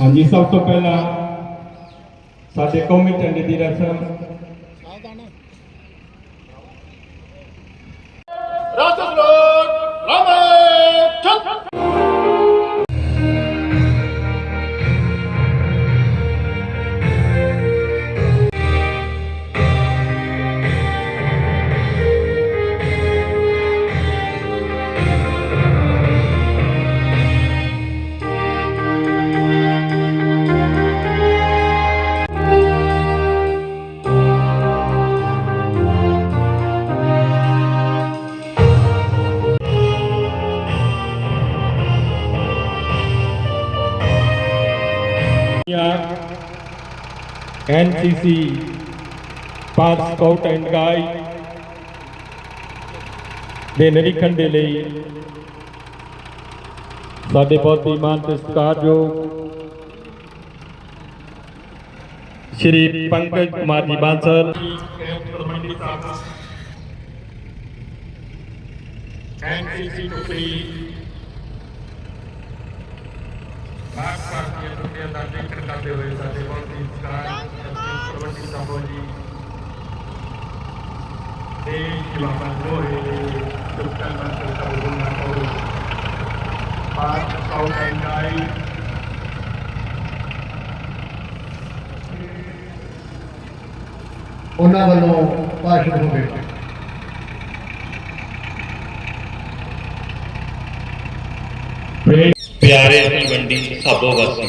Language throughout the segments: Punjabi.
ਹਾਂਜੀ ਸਭ ਤੋਂ ਪਹਿਲਾਂ ਸਾਡੇ ਕੌਮੀ ਝੰਡੇ ਦੀ ਰਸਮ ਐਨਸੀਸੀ ਪਾਰ ਸਕਾਊਟ ਐਂਡ ਗਾਈਡ ਦੇ ਨਿਰੀਖਣ ਦੇ ਲਈ ਸਾਡੇ ਬਹੁਤ ਹੀ ਮਾਨ ਤੇ ਸਤਿਕਾਰਯੋਗ ਸ਼੍ਰੀ ਪੰਕਜ ਕੁਮਾਰ ਜੀ ਬਾਂਸਲ ਐਨਸੀਸੀ ਟੁਕੜੀ ਬਾਤ ਪਾਰਟੀਆਂ ਟੁਕੜੀਆਂ ਦਾ ਜ਼ਿਕਰ ਕਰਦੇ ਹੋਏ ਸਾਡੇ ਬਹੁਤ ਹੀ ਸਤਿਕਾਰ ਪ੍ਰਵੰਤੀ ਸਾਹਿਬ ਜੀ ਦੇ ਜਵਾਬਾਂ ਹੋਏ ਦੁੱਖਾਂ ਦਾ ਸਰਕਾਰ ਗੁਣਾ ਕਰੋ ਬਾਤ ਕਾਉ ਐਂਡਾਈ ਉਹਨਾਂ ਵੱਲੋਂ ਭਾਸ਼ਣ ਹੋਵੇਗਾ ਪਿਆਰੇ ਤਲਵੰਡੀ ਸਾਬੋ ਵਾਸੀ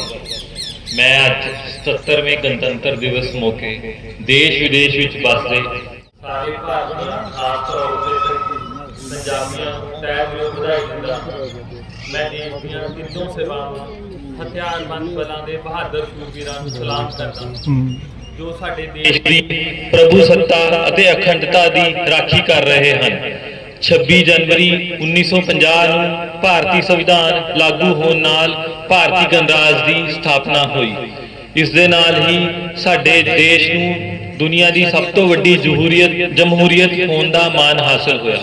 ਮੈਂ ਅੱਜ 77ਵੇਂ ਗਣਤੰਤਰ ਦਿਵਸ ਮੌਕੇ ਦੇਸ਼ ਵਿਦੇਸ਼ ਵਿੱਚ ਵੱਸਦੇ ਸਾਰੇ ਭਾਰਤੀਆਂ ਖਾਸ ਤੌਰ ਤੇ ਪੰਜਾਬੀਆਂ ਨੂੰ ਤਹਿ ਦਿਲੋਂ ਵਧਾਈ ਦਿੰਦਾ ਹਾਂ। ਮੈਂ ਦੇਸ਼ ਦੀਆਂ ਤਿੰਨੋਂ ਸੇਵਾਵਾਂ ਹਥਿਆਰਬੰਦ ਬਲਾਂ ਦੇ ਬਹਾਦਰ ਸੂਰਬੀਰਾਂ ਨੂੰ ਸਲਾਮ ਕਰਦਾ ਹਾਂ। ਜੋ ਸਾਡੇ ਦੇਸ਼ ਦੀ ਪ੍ਰਭੂ ਸੱਤਾ ਅਤੇ ਅਖੰਡਤਾ ਦੀ ਰਾਖੀ ਕਰ ਰਹੇ ਹਨ। 26 ਜਨਵਰੀ 1950 ਨੂੰ ਭਾਰਤੀ ਸੰਵਿਧਾਨ ਲਾਗੂ ਹੋਣ ਨਾਲ ਭਾਰਤੀ ਗਣਰਾਜ ਦੀ ਸਥਾਪਨਾ ਹੋਈ। ਇਸ ਦੇ ਨਾਲ ਹੀ ਸਾਡੇ ਦੇਸ਼ ਨੂੰ ਦੁਨੀਆ ਦੀ ਸਭ ਤੋਂ ਵੱਡੀ ਜਮਹੂਰੀਅਤ ਜਮਹੂਰੀਅਤ ਹੋਣ ਦਾ ਮਾਣ ਹਾਸਲ ਹੋਇਆ।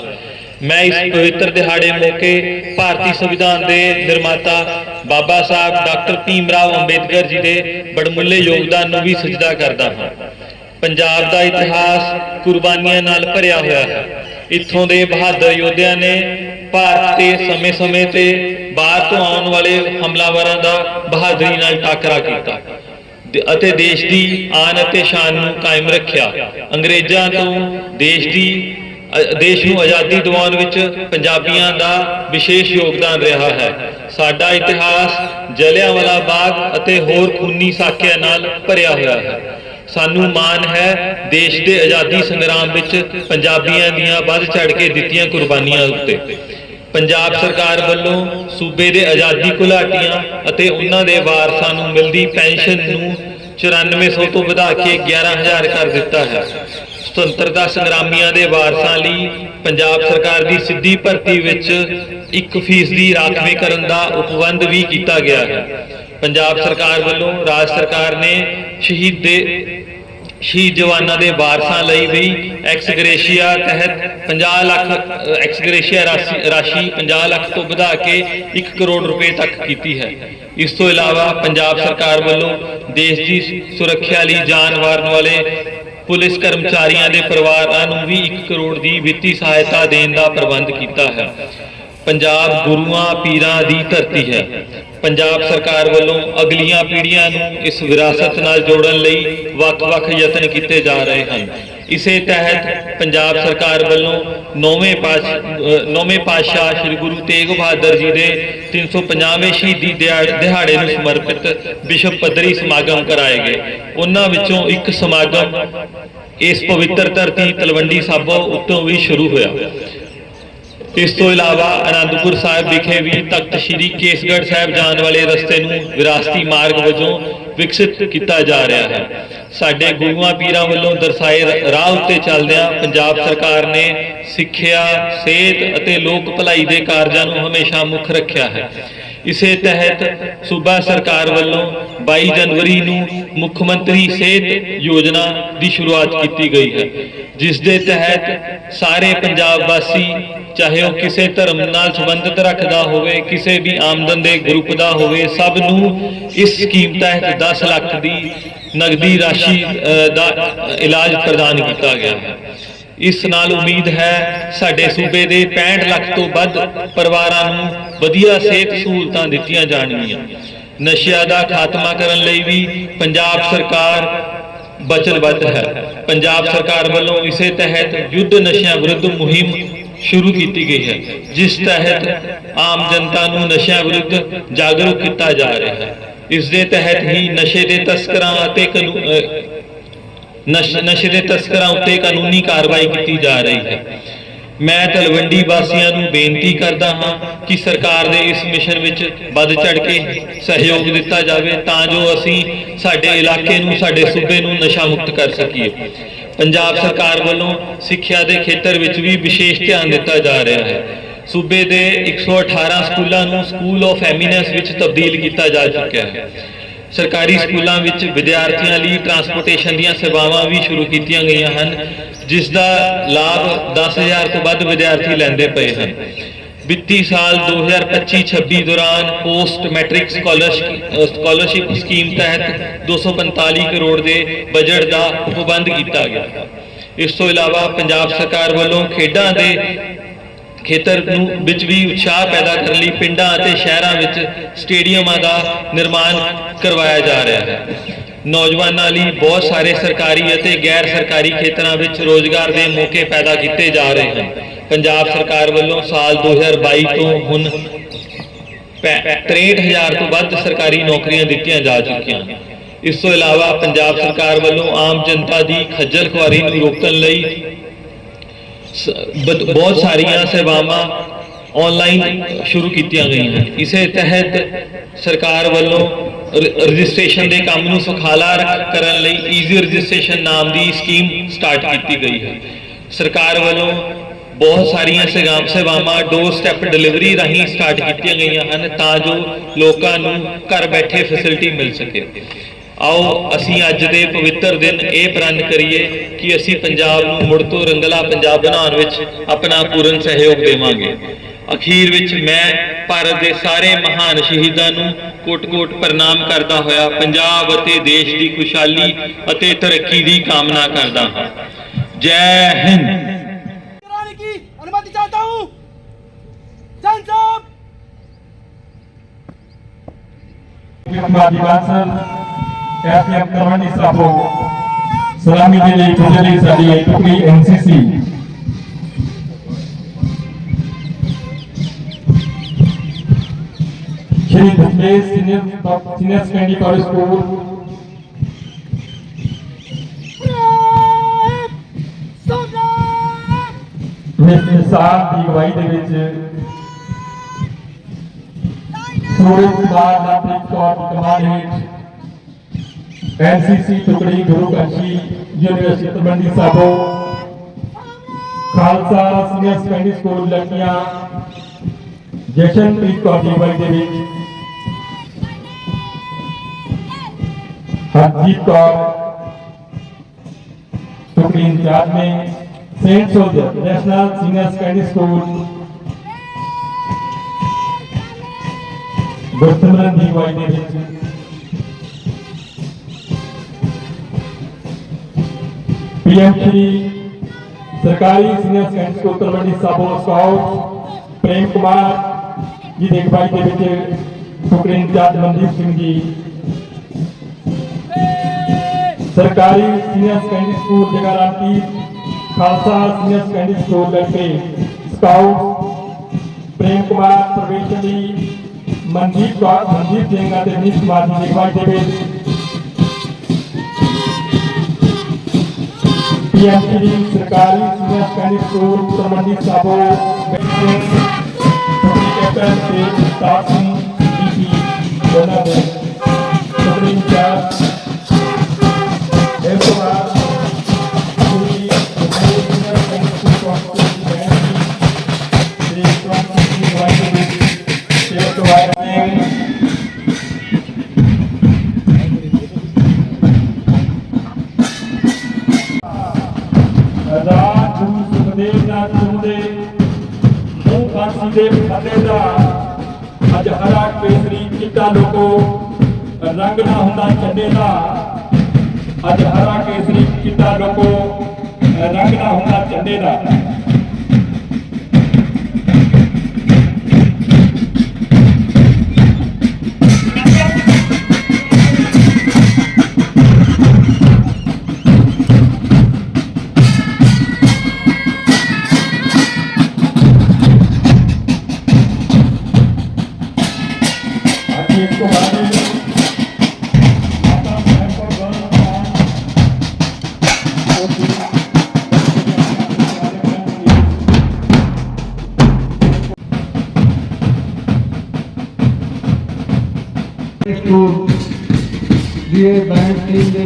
ਮੈਂ ਇਸ ਪਵਿੱਤਰ ਦਿਹਾੜੇ ਮੌਕੇ ਭਾਰਤੀ ਸੰਵਿਧਾਨ ਦੇ ਨਿਰਮਾਤਾ ਬਾਬਾ ਸਾਹਿਬ ਡਾਕਟਰ ਭੀਮ ਰਾਓ ਅੰਬੇਦਕਰ ਜੀ ਦੇ ਬੜਮੁੱਲੇ ਯੋਗਦਾਨ ਨੂੰ ਵੀ ਸਜਦਾ ਕਰਦਾ ਹਾਂ। ਪੰਜਾਬ ਦਾ ਇਤਿਹਾਸ ਕੁਰਬਾਨੀਆਂ ਨਾਲ ਭਰਿਆ ਹੋਇਆ ਹੈ। ਇੱਥੋਂ ਦੇ ਬਹਾਦਰ ਯੋਧਿਆਂ ਨੇ ਭਾਰਤ ਤੇ ਸਮੇਂ-ਸਮੇਂ ਤੇ ਬਾਹਰ ਤੋਂ ਆਉਣ ਵਾਲੇ ਹਮਲਾਵਰਾਂ ਦਾ ਬਹਾਦਰੀ ਨਾਲ ਟਾਕਰਾ ਕੀਤਾ ਅਤੇ ਦੇਸ਼ ਦੀ ਆਨ ਅਤੇ ਸ਼ਾਨ ਨੂੰ ਕਾਇਮ ਰੱਖਿਆ। ਅੰਗਰੇਜ਼ਾਂ ਤੋਂ ਦੇਸ਼ ਦੀ ਦੇਸ਼ ਨੂੰ ਆਜ਼ਾਦੀ ਦਿਵਾਉਣ ਵਿੱਚ ਪੰਜਾਬੀਆਂ ਦਾ ਵਿਸ਼ੇਸ਼ ਯੋਗਦਾਨ ਰਿਹਾ ਹੈ। ਸਾਡਾ ਇਤਿਹਾਸ ਜਲਿਆਂਵਾਲਾ ਬਾਗ ਅਤੇ ਹੋਰ ਖੂਨੀ ਸਾਕਿਆਂ ਨਾਲ ਭਰਿਆ ਹੋਇਆ ਹੈ। ਸਾਨੂੰ ਮਾਣ ਹੈ ਦੇਸ਼ ਦੇ ਆਜ਼ਾਦੀ ਸੰਗਰਾਮ ਵਿੱਚ ਪੰਜਾਬੀਆਂ ਦੀਆਂ ਵੱਧ ਚੜ ਕੇ ਦਿੱਤੀਆਂ ਕੁਰਬਾਨੀਆਂ ਉੱਤੇ। ਪੰਜਾਬ ਸਰਕਾਰ ਵੱਲੋਂ ਸੂਬੇ ਦੇ ਆਜ਼ਾਦੀ ਘੁਲਾਟੀਆਂ ਅਤੇ ਉਹਨਾਂ ਦੇ ਵਾਰਸਾਂ ਨੂੰ ਮਿਲਦੀ ਪੈਨਸ਼ਨ ਨੂੰ 9400 ਤੋਂ ਵਧਾ ਕੇ 11000 ਕਰ ਦਿੱਤਾ ਹੈ। ਸੁਤੰਤਰਤਾ ਸੰਗਰਾਮੀਆਂ ਦੇ ਵਾਰਸਾਂ ਲਈ ਪੰਜਾਬ ਸਰਕਾਰ ਦੀ ਸਿੱਧੀ ਭਰਤੀ ਵਿੱਚ 1% ਦੀ ਰਾਖਵੇਂਕਰਨ ਦਾ ਉਪਬੰਧ ਵੀ ਕੀਤਾ ਗਿਆ ਹੈ। ਪੰਜਾਬ ਸਰਕਾਰ ਵੱਲੋਂ ਰਾਜ ਸਰਕਾਰ ਨੇ ਸ਼ਹੀਦ ਦੇ ਸ਼ਹੀਦ ਜਵਾਨਾਂ ਦੇ ਵਾਰਸਾਂ ਲਈ ਵੀ ਐਕਸਗ੍ਰੇਸ਼ੀਆ ਤਹਿਤ 50 ਲੱਖ ਐਕਸਗ੍ਰੇਸ਼ੀਆ ਰਾਸ਼ੀ 50 ਲੱਖ ਤੋਂ ਵਧਾ ਕੇ 1 ਕਰੋੜ ਰੁਪਏ ਤੱਕ ਕੀਤੀ ਹੈ। ਇਸ ਤੋਂ ਇਲਾਵਾ ਪੰਜਾਬ ਸਰਕਾਰ ਵੱਲੋਂ ਦੇਸ਼ ਦੀ ਸੁਰੱਖਿਆ ਲਈ ਜਾਨ ਵਾਰਨ ਵਾਲੇ ਪੁਲਿਸ ਕਰਮਚਾਰੀਆਂ ਦੇ ਪਰਿਵਾਰਾਂ ਨੂੰ ਵੀ 1 ਕਰੋੜ ਦੀ ਵਿੱਤੀ ਸਹਾਇਤਾ ਦੇਣ ਦਾ ਪ੍ਰਬੰਧ ਕੀਤਾ ਹੈ। ਪੰਜਾਬ ਗੁਰੂਆਂ ਪੀਰਾਂ ਦੀ ਧਰਤੀ ਹੈ। ਪੰਜਾਬ ਸਰਕਾਰ ਵੱਲੋਂ ਅਗਲੀਆਂ ਪੀੜ੍ਹੀਆਂ ਨੂੰ ਇਸ ਵਿਰਾਸਤ ਨਾਲ ਜੋੜਨ ਲਈ ਵੱਖ-ਵੱਖ ਯਤਨ ਕੀਤੇ ਜਾ ਰਹੇ ਹਨ। ਇਸੇ ਤਹਿਤ ਪੰਜਾਬ ਸਰਕਾਰ ਵੱਲੋਂ ਨੌਵੇਂ ਪਾਸ਼ ਨੌਵੇਂ ਪਾਤਸ਼ਾਹ ਸ੍ਰੀ ਗੁਰੂ ਤੇਗ ਬਹਾਦਰ ਜੀ ਦੇ 350ਵੇਂ ਸ਼ਹੀਦੀ ਦਿਹਾੜ- ਦਿਹਾੜੇ ਨੂੰ ਸਮਰਪਿਤ ਵਿਸ਼ਵ ਪੱਧਰੀ ਸਮਾਗਮ ਕਰਾਏ ਗਏ। ਉਹਨਾਂ ਵਿੱਚੋਂ ਇੱਕ ਸਮਾਗਮ ਇਸ ਪਵਿੱਤਰ ਧਰਤੀ ਤਲਵੰਡੀ ਸਾਬੋ ਉੱਤੋਂ ਵੀ ਸ਼ੁਰੂ ਹੋਇਆ। ਇਸ ਤੋਂ ਇਲਾਵਾ ਅਨੰਦਪੁਰ ਸਾਹਿਬ ਵਿਖੇ ਵੀ ਤਖਤ ਸ੍ਰੀ ਕੇਸਗੜ੍ਹ ਸਾਹਿਬ ਜਾਣ ਵਾਲੇ ਰਸਤੇ ਨੂੰ ਵਿਰਾਸਤੀ ਮਾਰਗ ਵਜੋਂ ਵਿਕਸਿਤ ਕੀਤਾ ਜਾ ਰਿਹਾ ਹੈ। ਸਾਡੇ ਗੁਰੂਆਂ ਪੀਰਾਂ ਵੱਲੋਂ ਦਰਸਾਏ ਰਾਹ ਉੱਤੇ ਚੱਲਦਿਆਂ ਪੰਜਾਬ ਸਰਕਾਰ ਨੇ ਸਿੱਖਿਆ, ਸਿਹਤ ਅਤੇ ਲੋਕ ਭਲਾਈ ਦੇ ਕਾਰਜਾਂ ਨੂੰ ਹਮੇਸ਼ਾ ਮੁੱਖ ਰੱਖਿਆ ਹੈ। ਇਸੇ ਤਹਿਤ ਸੂਬਾ ਸਰਕਾਰ ਵੱਲੋਂ 22 ਜਨਵਰੀ ਨੂੰ ਮੁੱਖ ਮੰਤਰੀ ਸਿਹਤ ਯੋਜਨਾ ਦੀ ਸ਼ੁਰੂਆਤ ਕੀਤੀ ਗਈ ਹੈ, ਜਿਸ ਦੇ ਤਹਿਤ ਸਾਰੇ ਪੰਜਾਬ ਵਾਸੀ, ਚਾਹੇ ਉਹ ਕਿਸੇ ਧਰਮ ਨਾਲ ਸੰਬੰਧਿਤ ਰੱਖਦਾ ਹੋਵੇ, ਕਿਸੇ ਵੀ ਆਮਦਨ ਦੇ ਗਰੁੱਪ ਦਾ ਹੋਵੇ, ਸਭ ਨੂੰ ਇਸ ਸਕੀਮ ਤਹਿਤ 10 ਲੱਖ ਦੀ ਨਗਦੀ ਰਾਸ਼ੀ ਦਾ ਇਲਾਜ ਪ੍ਰਦਾਨ ਕੀਤਾ ਗਿਆ ਹੈ। ਇਸ ਨਾਲ ਉਮੀਦ ਹੈ ਸਾਡੇ ਸੂਬੇ ਦੇ 65 ਲੱਖ ਤੋਂ ਵੱਧ ਪਰਿਵਾਰਾਂ ਨੂੰ ਵਧੀਆ ਸਿਹਤ ਸਹੂਲਤਾਂ ਦਿੱਤੀਆਂ ਜਾਣਗੀਆਂ। ਨਸ਼ਿਆਂ ਦਾ ਖਾਤਮਾ ਕਰਨ ਲਈ ਵੀ ਪੰਜਾਬ ਸਰਕਾਰ ਵਚਨਬੱਧ ਹੈ। ਪੰਜਾਬ ਸਰਕਾਰ ਵੱਲੋਂ ਇਸੇ ਤਹਿਤ ਯੁੱਧ ਨਸ਼ਿਆਂ ਵਿਰੁੱਧ ਮੁਹਿੰਮ ਸ਼ੁਰੂ ਕੀਤੀ ਗਈ ਹੈ, ਜਿਸ ਤਹਿਤ ਆਮ ਜਨਤਾ ਨੂੰ ਨਸ਼ਿਆਂ ਵਿਰੁੱਧ ਜਾਗਰੂਕ ਕੀਤਾ ਜਾ ਰਿਹਾ ਹੈ। ਇਸ ਦੇ ਤਹਿਤ ਹੀ ਨਸ਼ੇ ਦੇ ਤਸਕਰਾਂ ਅਤੇ ਨਸ਼ੇ ਦੇ ਤਸਕਰਾਂ ਉੱਤੇ ਕਾਨੂੰਨੀ ਕਾਰਵਾਈ ਕੀਤੀ ਜਾ ਰਹੀ ਹੈ। ਮੈਂ ਤਲਵੰਡੀ ਵਾਸੀਆਂ ਨੂੰ ਬੇਨਤੀ ਕਰਦਾ ਹਾਂ ਕਿ ਸਰਕਾਰ ਦੇ ਇਸ ਮਿਸ਼ਨ ਵਿੱਚ ਵੱਧ ਚੜ ਕੇ ਸਹਿਯੋਗ ਦਿੱਤਾ ਜਾਵੇ ਤਾਂ ਜੋ ਅਸੀਂ ਸਾਡੇ ਇਲਾਕੇ ਨੂੰ, ਸਾਡੇ ਸੂਬੇ ਨੂੰ ਨਸ਼ਾ ਮੁਕਤ ਕਰ ਸਕੀਏ। ਪੰਜਾਬ ਸਰਕਾਰ ਵੱਲੋਂ ਸਿੱਖਿਆ ਦੇ ਖੇਤਰ ਵਿੱਚ ਵੀ ਵਿਸ਼ੇਸ਼ ਧਿਆਨ ਦਿੱਤਾ ਜਾ ਰਿਹਾ ਹੈ। ਸੂਬੇ ਦੇ 118 ਸਕੂਲਾਂ ਨੂੰ ਸਕੂਲ ਆਫ ਐਮੀਨੈਂਸ ਵਿੱਚ ਤਬਦੀਲ ਕੀਤਾ ਜਾ ਚੁੱਕਿਆ ਹੈ। ਸਰਕਾਰੀ ਸਕੂਲਾਂ ਵਿੱਚ ਵਿਦਿਆਰਥੀਆਂ ਲਈ ਟਰਾਂਸਪੋਰਟੇਸ਼ਨ ਦੀਆਂ ਸੇਵਾਵਾਂ ਵੀ ਸ਼ੁਰੂ ਕੀਤੀਆਂ ਗਈਆਂ ਹਨ, ਜਿਸ ਦਾ ਲਾਭ 10000 ਤੋਂ ਵੱਧ ਵਿਦਿਆਰਥੀ ਲੈਂਦੇ ਪਏ ਹਨ। ਵਿੱਤੀ ਸਾਲ 2025-26 ਦੌਰਾਨ post matric scholarship scholarship scheme ਤਹਿਤ 245 ਕਰੋੜ ਦੇ ਬਜਟ ਦਾ ਪ੍ਰਬੰਧ ਕੀਤਾ ਗਿਆ। ਇਸ ਤੋਂ ਇਲਾਵਾ ਪੰਜਾਬ ਸਰਕਾਰ ਵੱਲੋਂ ਖੇਡਾਂ ਦੇ ਖੇਤਰ ਨੂੰ ਵਿੱਚ ਵੀ ਉਤਸ਼ਾਹ ਪੈਦਾ ਕਰਨ ਲਈ ਪਿੰਡਾਂ ਅਤੇ ਸ਼ਹਿਰਾਂ ਵਿੱਚ ਸਟੇਡੀਅਮਾਂ ਦਾ ਨਿਰਮਾਣ ਕਰਵਾਇਆ ਜਾ ਰਿਹਾ ਹੈ। ਨੌਜਵਾਨਾਂ ਲਈ ਬਹੁਤ ਸਾਰੇ ਸਰਕਾਰੀ ਅਤੇ ਗੈਰ ਸਰਕਾਰੀ ਖੇਤਰਾਂ ਵਿੱਚ ਰੋਜ਼ਗਾਰ ਦੇ ਮੌਕੇ ਪੈਦਾ ਕੀਤੇ ਜਾ ਰਹੇ ਹਨ। ਪੰਜਾਬ ਸਰਕਾਰ ਵੱਲੋਂ ਸਾਲ 2022 ਤੋਂ ਹੁਣ 63000 ਤੋਂ ਵੱਧ ਸਰਕਾਰੀ ਨੌਕਰੀਆਂ ਦਿੱਤੀਆਂ ਜਾ ਚੁੱਕੀਆਂ ਇਸ ਤੋਂ ਇਲਾਵਾ ਪੰਜਾਬ ਸਰਕਾਰ ਵੱਲੋਂ ਆਮ ਜਨਤਾ ਦੀ ਖੱਜਲ ਖੁਆਰੀ ਨੂੰ ਰੋਕਣ ਲਈ ਬਹੁਤ ਸਾਰੀਆਂ ਸੇਵਾਵਾਂ ਆਨਲਾਈਨ ਸ਼ੁਰੂ ਕੀਤੀਆਂ ਗਈਆਂ ਹਨ। ਇਸੇ ਤਹਿਤ ਸਰਕਾਰ ਵੱਲੋਂ ਰਜਿਸਟ੍ਰੇਸ਼ਨ ਦੇ ਕੰਮ ਨੂੰ ਸੁਖਾਲਾ ਕਰਨ ਲਈ ਈਜ਼ੀ ਰਜਿਸਟ੍ਰੇਸ਼ਨ ਨਾਮ ਦੀ ਸਕੀਮ ਸਟਾਰਟ ਕੀਤੀ ਗਈ ਹੈ। ਸਰਕਾਰ ਵੱਲੋਂ ਬਹੁਤ ਸਾਰੀਆਂ ਸੇਵਾ- ਸੇਵਾਵਾਂ ਡੋਰ ਸਟੈਪ ਡਿਲੀਵਰੀ ਰਾਹੀਂ ਸਟਾਰਟ ਕੀਤੀਆਂ ਗਈਆਂ ਹਨ ਤਾਂ ਜੋ ਲੋਕਾਂ ਨੂੰ ਘਰ ਬੈਠੇ ਫੈਸਿਲਿਟੀ ਮਿਲ ਸਕੇ। ਆਓ ਅਸੀਂ ਅੱਜ ਦੇ ਪਵਿੱਤਰ ਦਿਨ ਇਹ ਪ੍ਰਣ ਕਰੀਏ ਕਿ ਅਸੀਂ ਪੰਜਾਬ ਨੂੰ ਮੁੜ ਤੋਂ ਰੰਗਲਾ ਪੰਜਾਬ ਬਣਾਉਣ ਵਿੱਚ ਆਪਣਾ ਪੂਰਨ ਸਹਿਯੋਗ ਦੇਵਾਂਗੇ। ਅਖੀਰ ਵਿੱਚ ਮੈਂ ਭਾਰਤ ਦੇ ਸਾਰੇ ਮਹਾਨ ਸ਼ਹੀਦਾਂ ਨੂੰ ਕੋਟ-ਕੋਟ ਪ੍ਰਣਾਮ ਕਰਦਾ ਹੋਇਆ ਪੰਜਾਬ ਅਤੇ ਦੇਸ਼ ਦੀ ਖੁਸ਼ਹਾਲੀ ਅਤੇ ਤਰੱਕੀ ਦੀ ਕਾਮਨਾ ਕਰਦਾ ਹਾਂ। ਜੈ ਹਿੰਦ। ਕਰਾਣੇ ਕੀ ਅਨੁਮਤੀ ਐਫਐਮ ਤਲਵੰਡੀ ਸਾਬੋ ਸਲਾਮੀ ਦੇ ਲਈ ਪੁੱਜੇ ਲਈ ਸਾਡੀ ਟੁਕੜੀ NCC Shri Dasmesh senior senior secondary college school mister Sahib ਦੀ ਅਗਵਾਈ ਦੇ ਵਿੱਚ ਸੂਰਜ ਕੁਮਾਰ ਨਾਪ੍ਰੀਤ ਕੌਰ ਦੀ ਹੇਠ NCC ਟੁਕੜੀ Guru Kashi university Talwandi Sabo. Khalsa senior secondary school ਲੜਕੀਆਂ ਜਸ਼ਨਪ੍ਰੀਤ ਕੌਰ ਦੀ ਬਾਈ ਦੇ ਵਿੱਚ। ਹਰਜੀਤ ਕੌਰ ਟੁਕੜੀ ਇੰਚਾਰਜ ਨੇ। Saint soldier national senior secondary school Gursimran ਦੀ ਬਾਈ ਦੇ ਵਿੱਚ। ਪੀਐਮ ਸ਼੍ਰੀ ਸਰਕਾਰੀ secondary school Talwandi Sabo scout, Prem Kumar ji ਦੀ ਅਗਵਾਈ ਦੇ ਵਿੱਚ ਟੁਕੜੀ ਇੰਚਾਰਜ ਮਨਦੀਪ ਸਿੰਘ ਜੀ। ਸਰਕਾਰੀ ਸੀਨੀਅਰ ਸੈਕੰਡਰੀ ਸਕੂਲ ਜਗਾਰਾਤੀ ਖਾਲਸਾ ਸੀਨੀਅਰ ਸੈਕੰਡਰੀ ਸਕੂਲ ਲੜਕੇ ਸਕਾਊਟ, ਪ੍ਰੇਮ ਕੁਮਾਰ ਪ੍ਰਵੇਸ਼ ਲਈ ਮਨਦੀਪ ਕੌਰ ਮਨਦੀਪ ਸਿੰਘ ਅਤੇ ਨੀਸ਼ ਕੁਮਾਰ ਦੀ ਅਗਵਾਈ ਦੇ ਵਿੱਚ ਪੀਐਮਸੀ ਸਰਕਾਰੀ senior secondary school Sabo captain ਤੇ ਸਟਾਫ ਸਿੰਘ ਡੀਪੀ ਉਹਨਾਂ ਦੇ ਦੇ ਫਤਿਹ ਦਾ ਅੱਜ ਹਰਾ ਕੇਸਰੀ ਚਿੱਟਾ ਲੋਕੋ ਰੰਗ ਨਾ ਹੁੰਦਾ ਝੰਡੇ ਦਾ। ਅੱਜ ਹਰਾ ਕੇਸਰੀ ਚਿੱਟਾ ਲੋਕੋ ਰੰਗ ਨਾ ਹੁੰਦਾ ਝੰਡੇ ਦਾ।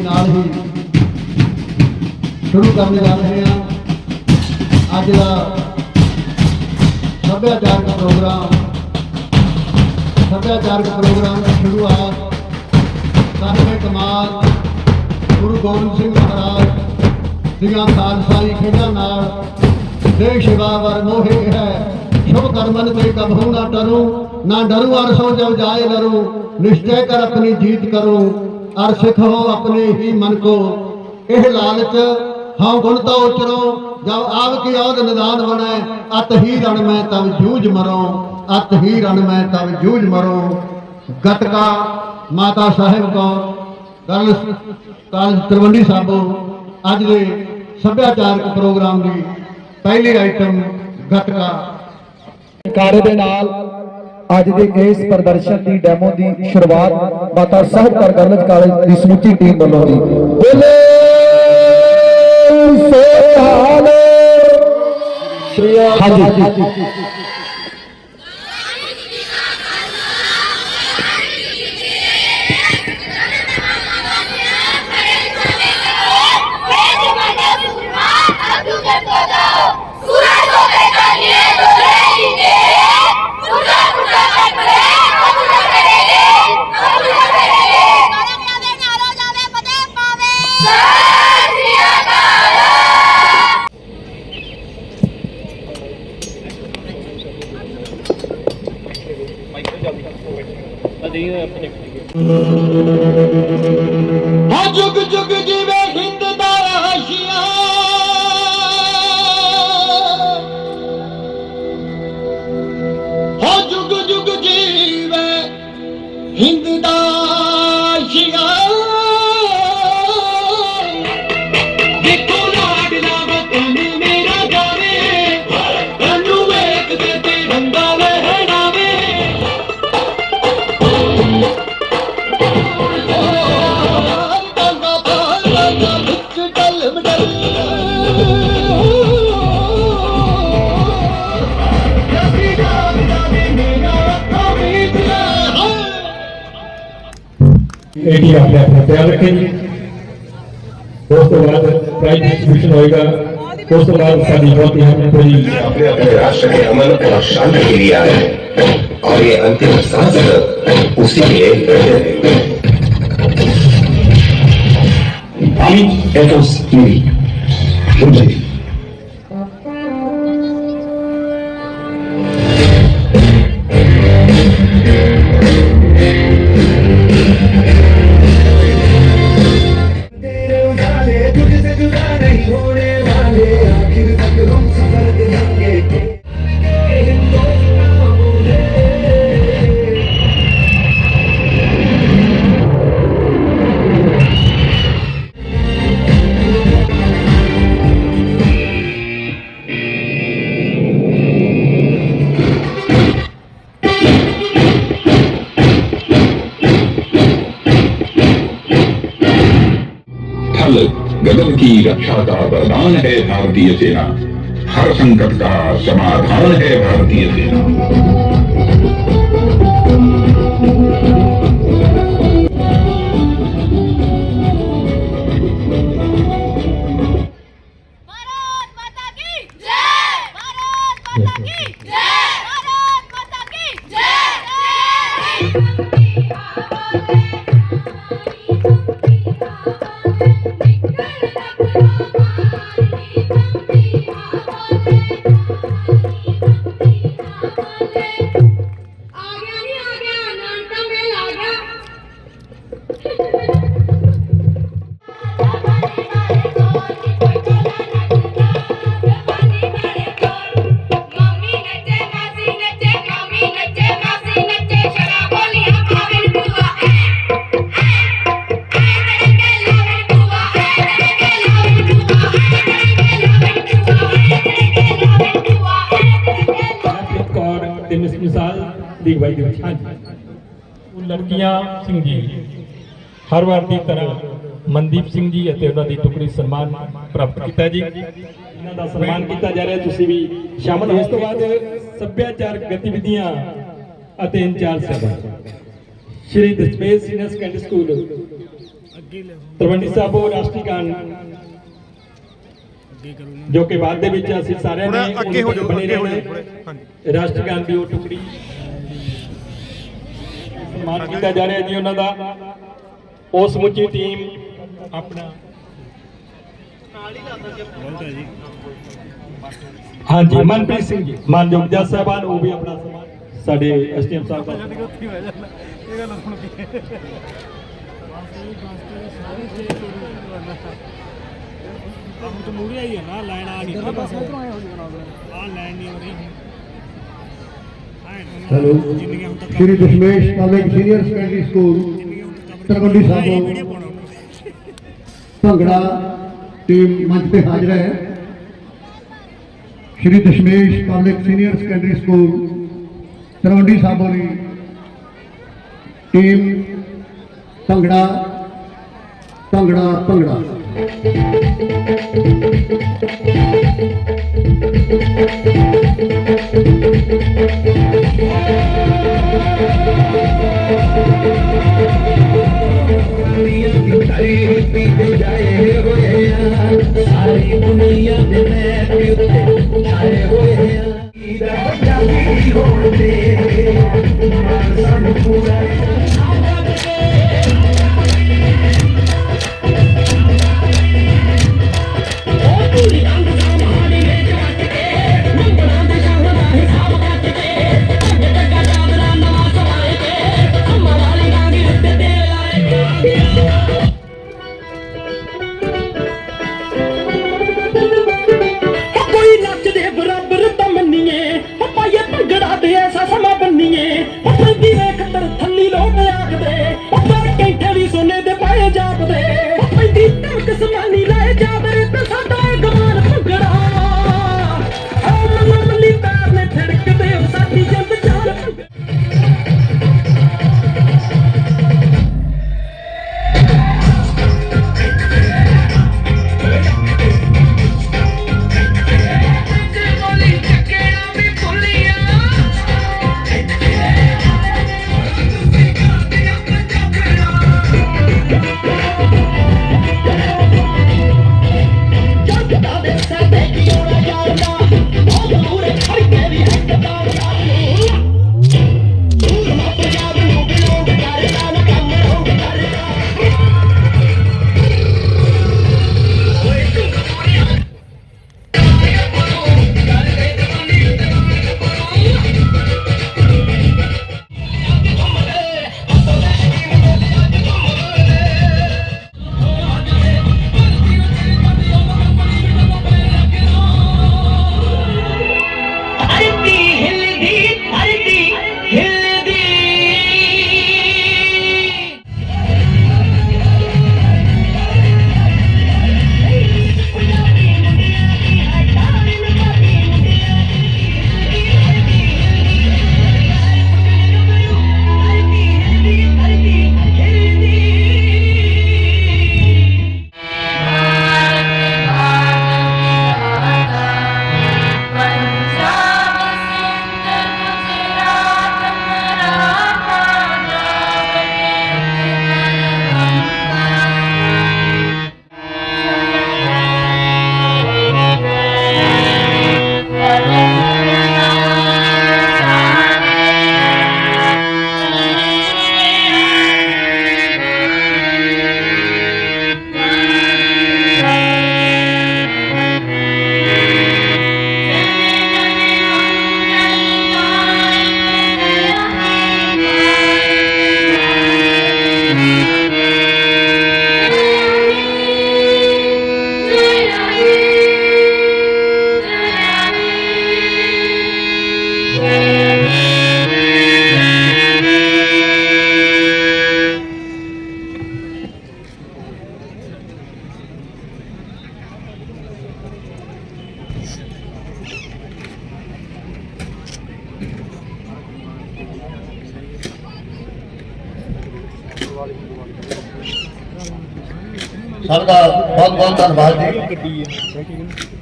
ਨਾਲ ਹੀ ਸ਼ੁਰੂ ਕਰਨ ਜਾ ਰਹੇ ਹਾਂ। ਅੱਜ ਦਾ ਸੱਭਿਆਚਾਰਕ ਪ੍ਰੋਗਰਾਮ ਸੱਭਿਆਚਾਰਕ ਪ੍ਰੋਗਰਾਮ ਦੀ ਸ਼ੁਰੂਆਤ ਸਾਹਿਬੇ ਕਮਾਲ, ਗੁਰੂ ਗੋਬਿੰਦ ਸਿੰਘ ਮਹਾਰਾਜ ਦੀਆਂ ਖਾਲਸਾਈ ਖੇਡਾਂ ਨਾਲ ਦੇ ਸ਼ਿਵਾ ਵਰ ਮੋਹਿ ਹੈ। ਸ਼ੁਭ ਕਰਮਨ ਤੇ ਕਭੂ ਨਾ ਡਰੂ ਨਾ ਡਰੂ ਅਰ ਸੋ ਜਬ ਜਾਏ ਲਰੂ, ਨਿਸ਼ਚੈ ਕਰ ਆਪਣੀ ਜੀਤ ਕਰੋ। ਅਰ ਹੋ ਆਪਣੇ ਹੀ ਮਨ ਕੋ। ਇਹ ਲਾਲਚ ਹਾਂ ਗੁਣ ਤਾਂ ਉਚਰੋ। ਜਬ ਆਵ ਕੀ ਔਦ ਨਿਦਾਨ ਬਣੈ, ਅਤ ਹੀ ਰਣ ਮੈਂ ਤਬ ਜੂਝ ਮਰੋ। ਅਤ ਹੀ ਰਣ ਮੈਂ ਤਬ ਜੂਝ ਮਰੋ। ਗਤਕਾ ਮਾਤਾ ਸਾਹਿਬ ਕੋ। ਕਾਲਜ ਕਾਲਜ ਤਲਵੰਡੀ ਸਾਬੋ, ਅੱਜ ਦੇ ਸੱਭਿਆਚਾਰਕ ਪ੍ਰੋਗਰਾਮ ਦੀ ਪਹਿਲੀ ਆਈਟਮ ਗਤਕਾ ਕਾਰੇ ਦੇ ਨਾਲ ਅੱਜ ਦੇ ਇਸ ਪ੍ਰਦਰਸ਼ਨ ਦੀ ਡੈਮੋ ਦੀ ਸ਼ੁਰੂਆਤ ਮਾਤਾ ਸਾਹਿਬ ਕਰ ਗਰਲਜ ਕਾਲਜ ਦੀ ਸਮੁੱਚੀ ਟੀਮ ਵੱਲੋਂ ਦੀ ਬੋਲੇ ਸੋਹਾਲ ਹਾਂਜੀ। ਏਡੀ ਆਪਣੇ ਆਪਣਾ ਖਿਆਲ ਰੱਖੇ ਜੀ ਉਸ ਤੋਂ ਬਾਅਦ ਪ੍ਰਾਈਜ਼ ਡਿਸਟ੍ਰੀਬਿਊਸ਼ਨ ਹੋਏਗਾ ਉਸ ਤੋਂ ਬਾਅਦ ਸਾਡੀ ਬਹੁਤ ਹੀ ਹਮ ਕੋਈ अपने अपने राष्ट्र के अमन और शांति के लिए आए हैं और ये अंतिम सांस तक उसी के लिए लड़े रहेंगे Armed Air Force Navy. रक्षा का वरदान है भारतीय सेना हर संकट का समाधान है भारतीय सेना Yeah. ਹਰ ਵਾਰ ਦੀ ਤਰ੍ਹਾਂ ਮਨਦੀਪ ਸਿੰਘ ਜੀ ਅਤੇ ਉਹਨਾਂ ਦੀ ਟੁਕੜੀ ਸਨਮਾਨ ਪ੍ਰਾਪਤ ਕੀਤਾ ਜੀ। ਇਹਨਾਂ ਦਾ ਸਨਮਾਨ ਕੀਤਾ ਜਾ ਰਿਹਾ ਤੁਸੀਂ ਵੀ ਸ਼ਾਮਲ ਹੋ। ਇਸ ਤੋਂ ਬਾਅਦ ਸੱਭਿਆਚਾਰਕ ਗਤੀਵਿਧੀਆਂ ਅਤੇ ਇੰਚਾਰਜ ਸਾਹਿਬਾਨ Shri Dasmesh senior secondary school. Talwandi Sabo ਰਾਸ਼ਟਰੀ ਗਾਨ ਜੋ ਕਿ ਬਾਅਦ ਦੇ ਵਿੱਚ ਅਸੀਂ ਸਾਰਿਆਂ ਨੇ ਅੱਗੇ ਹੋ ਜਾਓ ਅੱਗੇ ਹੋ ਜਾਓ ਰਾਸ਼ਟਰੀ ਗਾਨ ਦੀ ਉਹ ਟੁਕੜੀ। ਸਨਮਾਨ ਕੀਤਾ ਜਾ ਰਿਹਾ ਜੀ ਉਹਨਾਂ ਦਾ। ਉਸ ਸਮੁੱਚੀ ਟੀਮ ਆਪਣਾ ਹਾਂਜੀ ਮਨਪ੍ਰੀਤ ਸਿੰਘ ਜੀ ਮਾਨਯੋਗ ਜੱਜ ਸਾਹਿਬਾਨ ਉਹ ਵੀ ਆਪਣਾ ਸਾਡੇ ਐਸਟੀਐਮ ਸਾਹਿਬ ਦਾ। Hello. Shri Dashmesh college senior secondary school Tarwandi Sahib bhangra team ਮੰਚ ਤੇ ਹਾਜ਼ਰ ਹੈ। Shri Dashmesh college senior secondary school Tarwandi Sahib ਦੀ ਟੀਮ ਭੰਗੜਾ ਭੰਗੜਾ ਭੰਗੜਾ।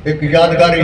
ਇੱਕ ਯਾਦਗਾਰੀ